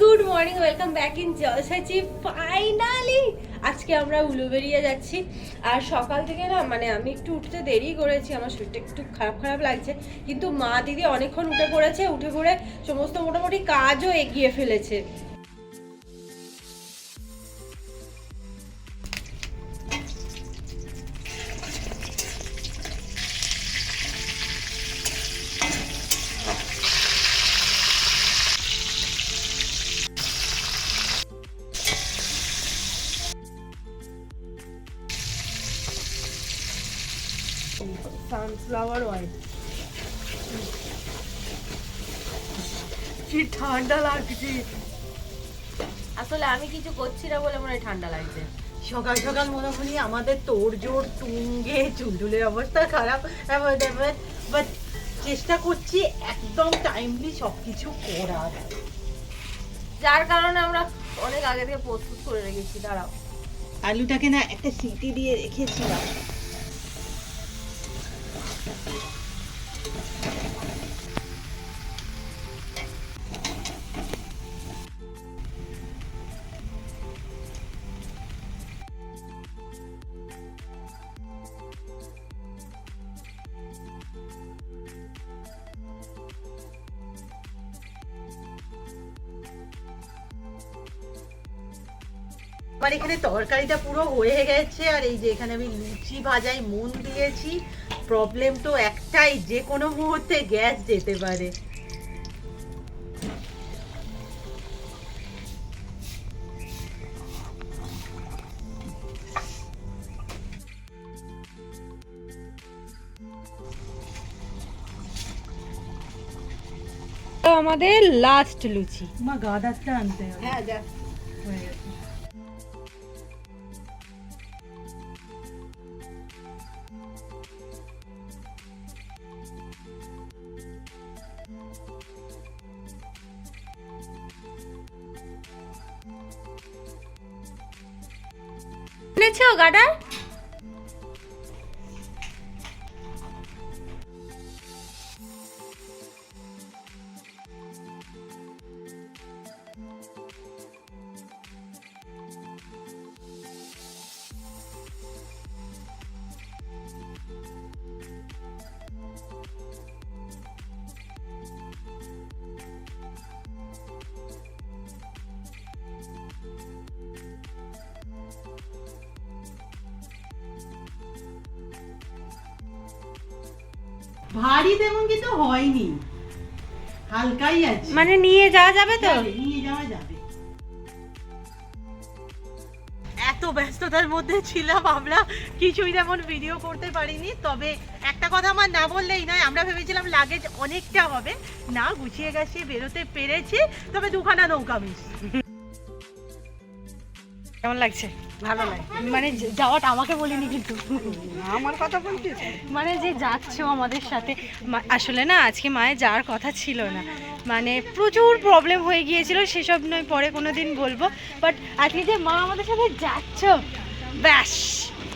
Good morning, welcome back in জলসাচি, finally! আজকে আমরা উলুবেরিয়া যাচ্ছি। আর সকাল থেকে না মানে আমি একটু উঠতে দেরি করেছি, আমার শরীরটা একটু খারাপ খারাপ লাগছে। কিন্তু মা দিদি অনেকক্ষণ উঠে পড়েছে, উঠে পড়ে সমস্ত মোটামুটি কাজও এগিয়ে ফেলেছে। সানফ্লাওয়ার অয়েল কি ঠান্ডা লাগছে। আসলে আমি কিছু করছি না বলে মনে হয় ঠান্ডা লাগছে। সকাল সকাল মনে করি আমাদের তোর জোর টুঙ্গে চুলটুলের অবস্থা খারাপ। বাট চেষ্টা করছি একদম টাইমলি সবকিছু করার। যার কারণে আমরা অনেক আগে থেকে প্রস্তুত করে রেখেছি দাঁড়াও। আলুটাকে না একটা সিটি দিয়ে রেখেছিলাম। আমার এখানে তরকারিটা পুরো হয়ে গেছে আর এই যে এখানে আমি লুচি ভাজাই মন দিয়েছি। প্রবলেম তো একটাই যে কোনো মুহূর্তে গ্যাস যেতে পারে। তো আমাদের লাস্ট লুচি। মা গাদারটা আনতে হবে। হ্যাঁ যা এনেছো গাডার? ভারী তেমন কিন্তু হয়নি। হালকাই আছে। মানে নিয়ে যাওয়া যাবে তো? নিয়ে যাওয়া যাবে। এত ব্যস্ততার মধ্যে ছিলাম আমরা কিছুই তেমন ভিডিও করতে পারিনি। তবে একটা কথা আমার না বললেই নয় আমরা ভেবেছিলাম লাগেজ অনেকটা হবে। না গুছিয়ে গেছি বেরোতে পেরেছি তবে দুখানা নৌকা মিস। কেমন লাগছে? ভালো লাগে মানে যাওয়াটা আমাকে বলিনি কিন্তু। আমার কথা বলতে মানে যে যাচ্ছ আমাদের সাথে আসলে না আজকে মায়ের যাওয়ার কথা ছিল না। মানে প্রচুর প্রবলেম হয়ে গিয়েছিল সেসব নয় পরে কোনো দিন বলব বাট আজকে যে মা আমাদের সাথে যাচ্ছ ব্যাস।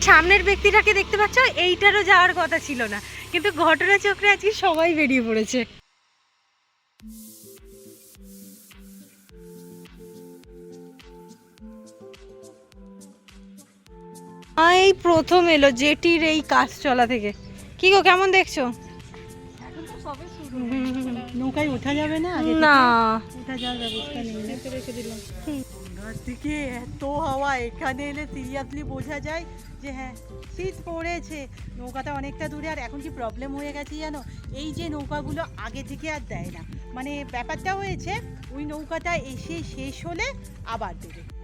সামনের ব্যক্তিটাকে দেখতে পাচ্ছ এইটারও যাওয়ার কথা ছিল না। কিন্তু ঘটনা চক্রে আজকে সবাই বেরিয়ে পড়েছে। এই প্রথম এলো জেটির এই কাজ চলা থেকে। কি গো কেমন দেখছ? নৌকায় ওঠা যাবে না? না। ওঠা যাওয়ার ব্যবস্থা নেই। রেখে দিলাম। দিকে এত হাওয়া এখানে এলে সিরিয়াসলি বোঝা যায় যে হ্যাঁ শীত পড়েছে। নৌকাটা অনেকটা দূরে আর এখন কি প্রবলেম হয়ে গেছে জানো? এই যে নৌকাগুলো আগে থেকে আর দেয় না। মানে ব্যাপারটা হয়েছে ওই নৌকাটা এসে শেষ হলে আবার দেবে।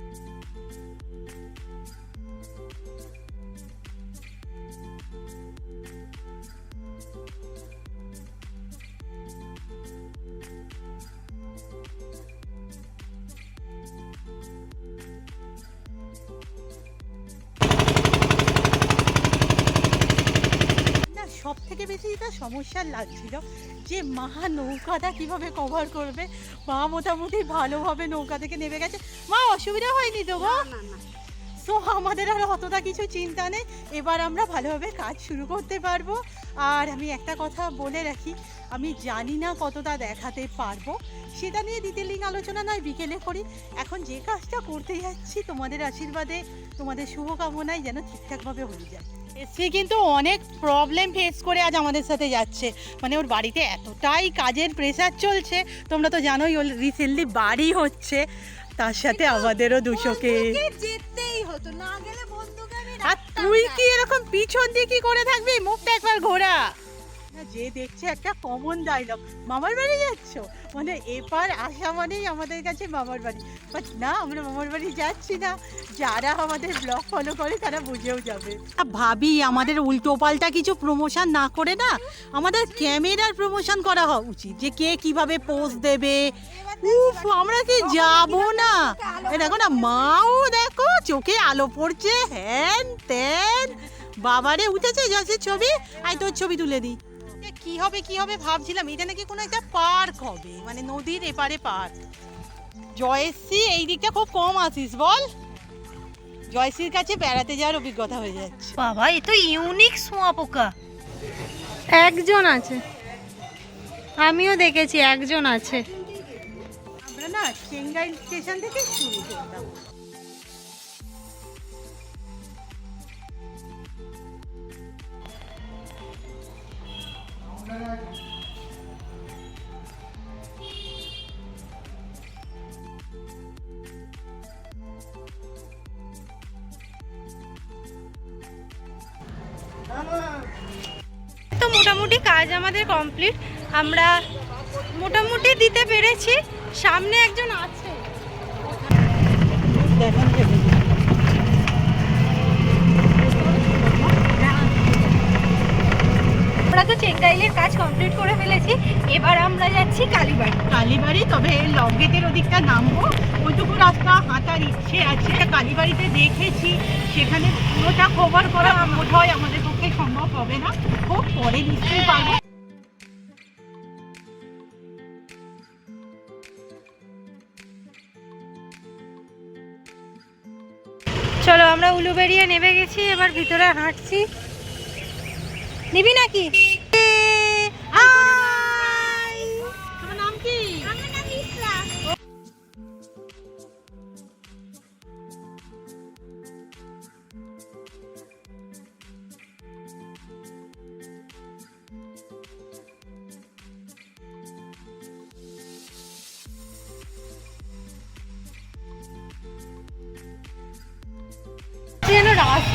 যে মা নৌকাটা কীভাবে কভার করবে? মা মোটামুটি ভালোভাবে নৌকা থেকে নেমে গেছে। মা অসুবিধা হয়নি তো গো? সো আমাদের আর অতটা কিছু চিন্তা নেই। এবার আমরা ভালোভাবে কাজ শুরু করতে পারব। আর আমি একটা কথা বলে রাখি আমি জানি না কতটা দেখাতে পারব। সেটা নিয়ে ডিটেলিং আলোচনা নয় বিকেলে করি। এখন যে কাজটা করতে যাচ্ছি তোমাদের আশীর্বাদে তোমাদের শুভকামনায় যেন ঠিকঠাকভাবে হয়ে যায়। সে কিন্তু অনেক প্রবলেম ফেস করে আজ আমাদের সাথে যাচ্ছে। মানে ওর বাড়িতে এতটাই কাজের প্রেশার চলছে তোমরা তো জানোই ওর রিসেন্টলি বাড়ি হচ্ছে তার সাথে আমাদেরও দুশোকে যেতেই হতো না গেলে আর তুই কি এরকম পিছন দিয়ে কি করে থাকবি? মুখটা একবার ঘোরা। যে দেখছে একটা কমন ডায়লগ মামার বাড়ি যাচ্ছ? মানে এপার আসা মানেই আমাদের কাছে মামার বাড়ি। বাট না, আমরা মামার বাড়ি যাচ্ছি না। যারা আমাদের ব্লগ ফলো করে, তারা বুঝেও যাবে। ভাবি, আমাদের উল্টো পাল্টা কিছু প্রমোশন না করে না, আমাদের ক্যামেরার প্রমোশন করা হওয়া উচিত, যে কে কীভাবে পোস্ট দেবে। উফ, আমরা কি যাব না? দেখো না, মাও দেখো, চোখে আলো পড়ছে, হ্যান ত্যান। বাবারে, উঠেছে যশের ছবি, আয় তোর ছবি তুলে দিই। কি হবে কি হবে ভাবছিলাম এটা নাকি কোনো একটা পার্ক হবে মানে নদীর এপারে পার্ক। জয়শ্রী এই দিকটা খুব কম আসিস বল। জয়শ্রীর কাছে বেড়াতে যাওয়ার অভিজ্ঞতা হয়ে যাচ্ছে। বাবা এ তো ইউনিক সোয়া পোকা। একজন আছে। আমিও দেখেছি একজন আছে। আমরা না চেঙ্গাই স্টেশন থেকে শুরু করতাম। তো মোটামুটি কাজ আমাদের কমপ্লিট। আমরা মোটামুটি দিতে পেরেছি। সামনে একজন আছে। দেখেন চেঙ্গাইলের কাজ কমপ্লিট করে ফেলেছি। এবার আমরা যাচ্ছি কালীবাড়ি। কালীবাড়ি তবে লক ওদিকটা নামবো। ওইটুকু রাস্তা হাঁটার ইচ্ছে আছে। কালীবাড়িতে দেখেছি সেখানে পুরোটা কভার করা বোধ হয় আমাদের পক্ষে সম্ভব হবে না। খুব পরে নিশ্চয়ই পারব চলো আমরা উলুবেড়িয়া নেমে গেছি এবার ভিতরে হাঁটছি। নিবি নাকি?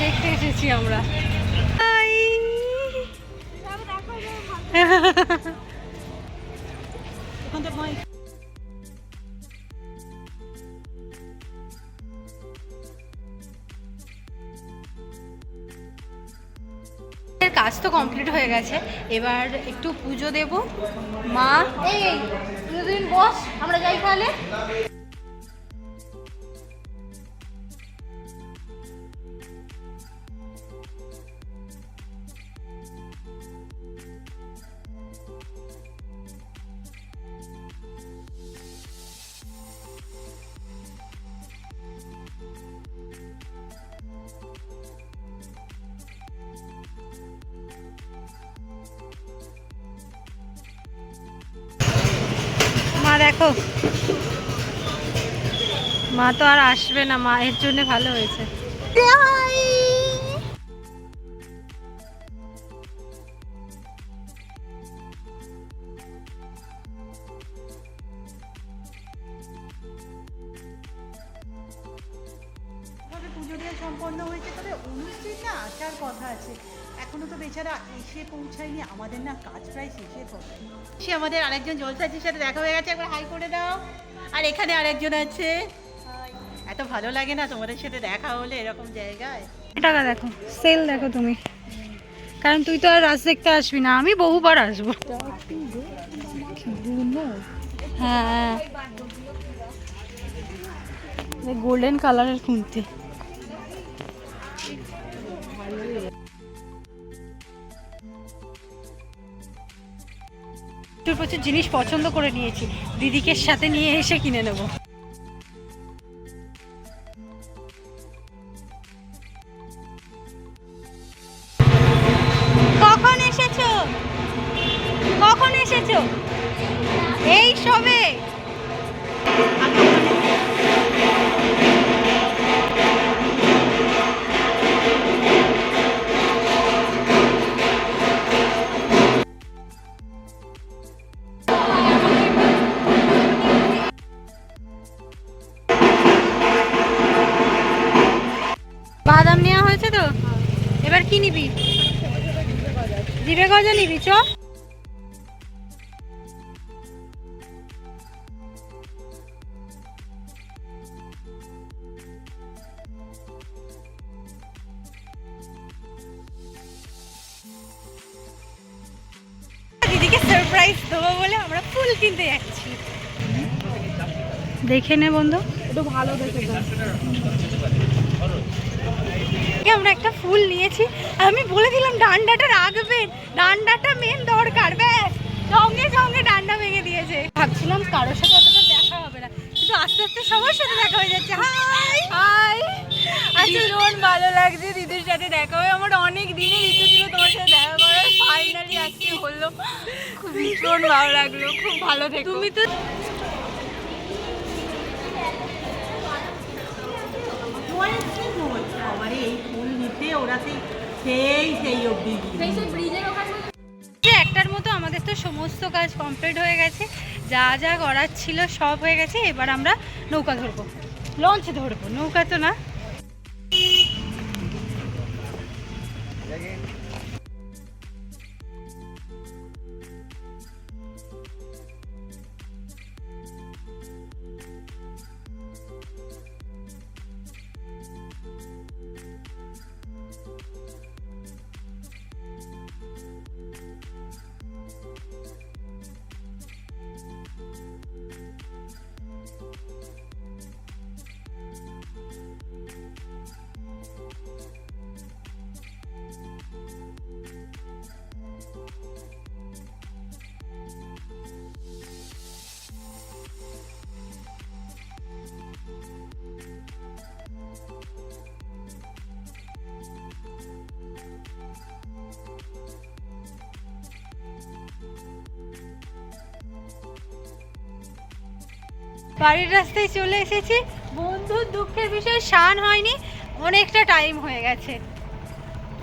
দেখতে এসেছি আমরা। কাজ তো কমপ্লিট হয়ে গেছে। এবার একটু পুজো দেব। মা এই দুদিন বস আমরা যাই তাহলে। দেখো। মা তো আর আসবে না, মা, এর জন্য ভালো হয়েছে। পুজো দিয়ে সম্পন্ন হয়েছে তবে অনুষ্ঠান না আসার কথা আছে। এখনও তো বেচারা এসে পৌঁছায়নি, আমাদের না কাজ প্রায় শেষের পথে। সে আমাদের আরেকজন জলসাচির সাথে দেখা হয়ে গেছে, একবার হাই করে দাও। আর এখানে আরেকজন আছে। এত ভালো লাগে না তোমাদের সাথে দেখা হলে এরকম জায়গায়। টাকা দেখো সেল দেখো তুমি। কারণ তুই তো আর রাজ দেখতে আসবি না, আমি বহুবার আসব। হ্যাঁ। গোল্ডেন কালারের খুঁজতে প্রচুর প্রচুর জিনিস পছন্দ করে নিয়েছি। দিদিকে সাথে নিয়ে এসে কিনে নেব। কখন এসেছ? কখন এসেছ? এই সবে। বাদাম নেওয়া হয়েছে তো? এবার কি নিবি? জিরে গজা নিবি, চ। সারপ্রাইজ দেবো বলে আমরা ফুল কিনতে যাচ্ছি। দেখে নে বন্ধু। একটু ভালো দেখে আমরা একটা ফুল নিয়েছি। আমি বলে দিলাম ডান্ডাটা রাখবেন। ডান্ডাটা মেন দরকার ব্যাস। সঙ্গে সঙ্গে ডান্ডা ভেঙে দিয়েছে। ভাবছিলাম কারোর সাথে অতটা দেখা হবে না কিন্তু আস্তে আস্তে সবার সাথে দেখা হয়ে যাচ্ছে। হাই হাই ভীষণ ভালো লাগছে দিদির সাথে দেখা হয়ে। আমার অনেক দিনের ইচ্ছে ছিল তোমার সাথে দেখা করার ফাইনালি আজকে হলো। খুব ভীষণ ভালো লাগল। খুব ভালো থেকো। তুমি তো সেই সেই সেই অবধি। যে একটার মতো আমাদের তো সমস্ত কাজ কমপ্লিট হয়ে গেছে। যা যা করার ছিল সব হয়ে গেছে। এবার আমরা নৌকা ধরবো। লঞ্চ ধরবো। নৌকা তো না। বাড়ির রাস্তায় চলে এসেছি। বন্ধুর দুঃখের বিষয় শান হয়নি, অনেকটা টাইম হয়ে গেছে।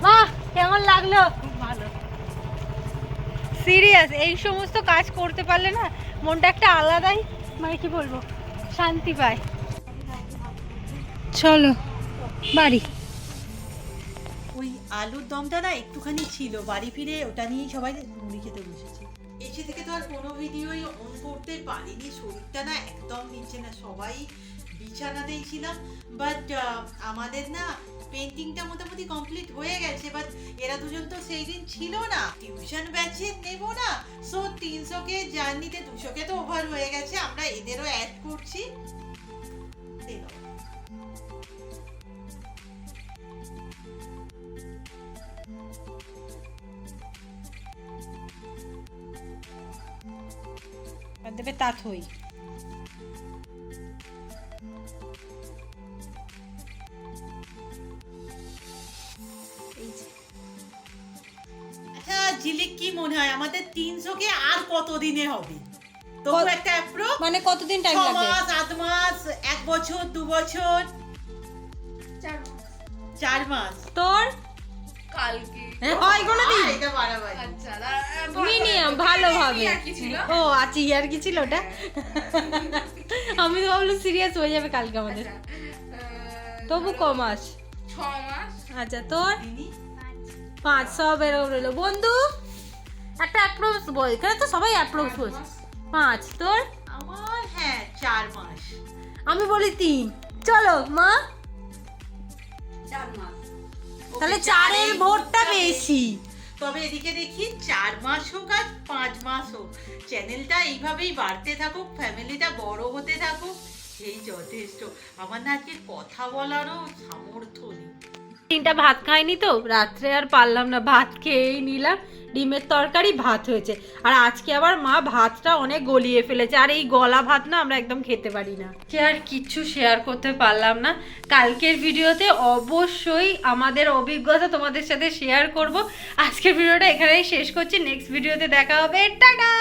বাহ, কেমন লাগল? খুব ভালো। সিরিয়াস এই সমস্ত কাজ করতে পারলে না মনটা একটা আলাদাই মানে কি বলব, শান্তি পায়। চলো, বাড়ি। ওই আলুর দমটা না একটুখানি ছিল, বাড়ি ফিরে ওটা নিয়েই সবাই মুড়ি খেতে বসেছে। এসে থেকে তো আর কোনো ভিডিওই অন করতে পারিনি, শরীরটা না একদম নিচ্ছে না, সবাই বিছানাতেই ছিলাম বাট আমাদের না পেন্টিংটা মোটামুটি কমপ্লিট হয়ে গেছে বাট এরা দুজন তো সেই দিন ছিল না টিউশন ব্যাচে নেব না সো তিনশোকে জার্নিতে দুশোকে তো ওভার হয়ে গেছে, আমরা এদেরও অ্যাড করছি। দেবে তাথই আচ্ছা ঝিলিক কি মনে হয়? আমাদের তিনশোকে আর কত দিনে হবে তবু একটা অ্যাপ্রো মানে কতদিন ছ মাস আট মাস এক বছর দু বছর? চার মাস। তোর? কালকে। হয় কোনো দিন। আচ্ছা মিনিমাম ভালোভাবে। ও আচ্ছা ইয়ার কি ছিল ওটা? আমি তো ভাবলাম সিরিয়াস হয়ে যাবে কালকে আমাদের। তবু ক মাস। আচ্ছা তোর? পাঁচ সব এরকম রইল। বন্ধু একটা অ্যাপ্রোক্স বল। এখানে তো সবাই অ্যাপ্রোক্স বলছে পাঁচ তোর? আমার হ্যাঁ চার মাস। আমি বলি তিন। চলো মা। চার মাস। তাহলে চারের ভোটটা বেশি। তবে এদিকে দেখি চার মাস হোক আর পাঁচ মাস হোক চ্যানেলটা এইভাবেই বাড়তে থাকুক ফ্যামিলিটা বড় হতে থাকুক এই যথেষ্ট। আমার না আজকে কথা বলারও সামর্থ্য নেই। তিনটা ভাত খাইনি তো, রাত্রে আর পারলাম না, ভাত খেয়েই নিলাম। ডিমের তরকারি, ভাত হয়েছে। আর আজকে আবার মা ভাতটা অনেক গলিয়ে ফেলেছে, আর এই গলা ভাত না আমরা একদম খেতে পারি না। কে আর কিচ্ছু শেয়ার করতে পারলাম না। কালকের ভিডিওতে অবশ্যই আমাদের অভিজ্ঞতা তোমাদের সাথে শেয়ার করব। আজকের ভিডিওটা এখানেই শেষ করছি। নেক্সট ভিডিওতে দেখা হবে। টাটা!